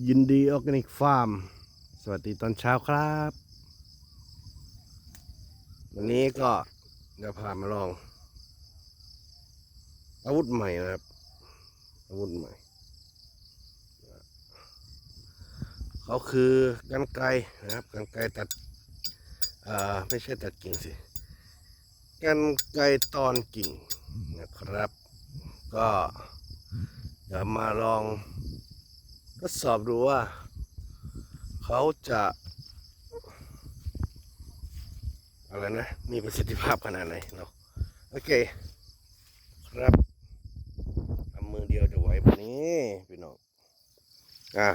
ยินดีออร์แกนิกฟาร์ม สวัสดีตอนเช้าครับ วันนี้ก็เดี๋ยวพามาลอง อาวุธใหม่นะครับ อาวุธใหม่ เขาคือกันไกนะครับกันไกตัดอ่าไม่ใช่ตัดกิ่งสิกันไกตอนกิ่งนะครับ ก็เดี๋ยวมาลอง ทดสอบดูว่า เขาจะ อะไรนะ มีประสิทธิภาพขนาดไหนเนาะโอเค ครับทำมือเดียวจะไหวปะนี้พี่น้องอะ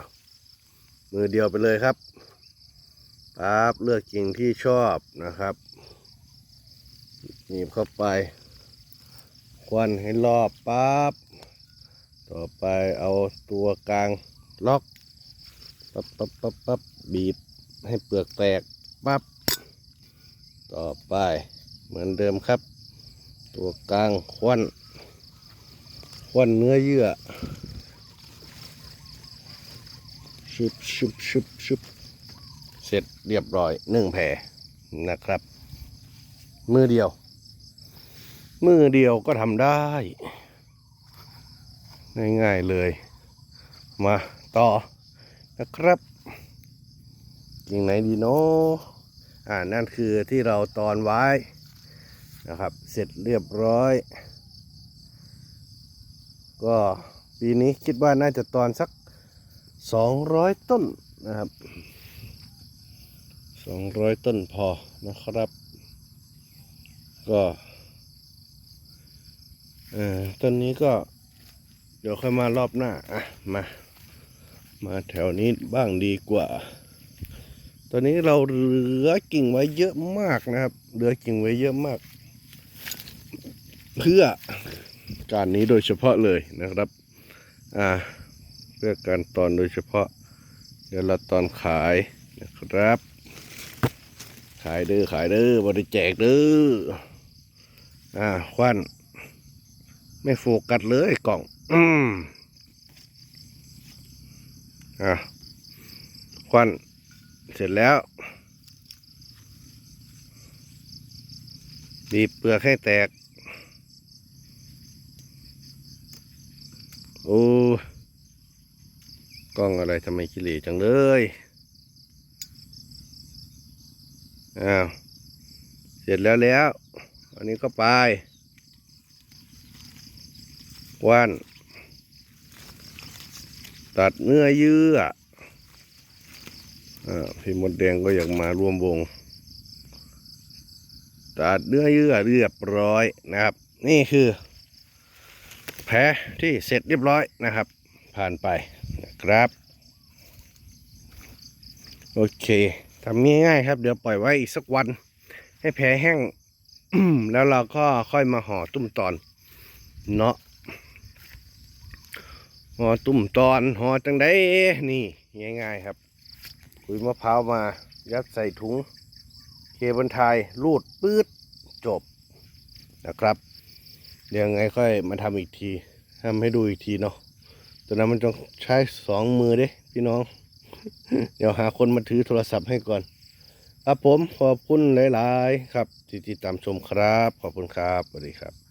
มือเดียวไปเลยครับปั๊บเลือกกิ่งที่ชอบนะครับหนีบเข้าไป ควันให้รอบปั๊บต่อไปเอาตัวกลาง ล็อกปั๊บปั๊บปั๊บปั๊บบีบให้เปลือกแตกปั๊บต่อไปเหมือนเดิมครับ ตัวกลางควันควันเนื้อเยื่อชุบชุบชุบชุบเสร็จเรียบร้อยหนึ่งแผ่นะครับ มือเดียว มือเดียวก็ทำได้ ง่ายๆเลย มาต่อนะครับกิ่งไหนดีเนาะอ่านั่นคือที่เราตอนไว้นะครับ เสร็จเรียบร้อย ก็ปีนี้คิดว่าน่าจะตอนสัก 200 ต้นนะครับ 200 ต้นพอนะครับ ก็เอ่อต้นนี้ก็ เดี๋ยวค่อยมารอบหน้า อะ มา มาแถวนี้บ้างดีกว่า ตอนนี้เราเหลือกิ่งไว้เยอะมากนะครับ เหลือกิ่งไว้เยอะมาก เพื่อการนี้โดยเฉพาะเลยนะครับ อ่า เพื่อการตอนโดยเฉพาะ เดี๋ยวเราตอนขายนะครับ ขายเด้อขายเด้อบริแจกเด้อ อ่าควัน ไม่โฟกัสเลยกล่อง อืม อะควันเสร็จแล้วบีบเปลือกให้แตก โอ้กล้องอะไรทำไมกิเลจังเลย อ้าว เสร็จแล้วแล้ว อันนี้ก็ไปว่าน ตัดเนื้อเยื่ออพี่มดแดงก็อยากมาร่วมวง ตัดเนื้อเยื่อเรียบร้อยนะครับ นี่คือ แผลที่เสร็จเรียบร้อยนะครับ ผ่านไปนะครับ โอเคทำง่ายๆครับ เดี๋ยวปล่อยไว้อีกสักวัน ให้แผลแห้งแล้วเราก็ค่อยมาห่อตุ้มตอน เนาะ ห่อตุ่มตอนห่อจังได้นี่ง่ายๆครับขุยมะพร้าวมายัดใส่ถุง เคบันทายรูดปื๊ดจบนะครับเดี๋ยวไงค่อยมาทำอีกทีทำให้ดูอีกทีเนาะตอนนั้นมันต้องใช้สองมือเด้พี่น้อง เดี๋ยวหาคนมาถือโทรศัพท์ให้ก่อน ครับผมขอบคุณหลาย ๆ ครับที่ติดตามชมครับ ขอบคุณครับสวัสดีครับ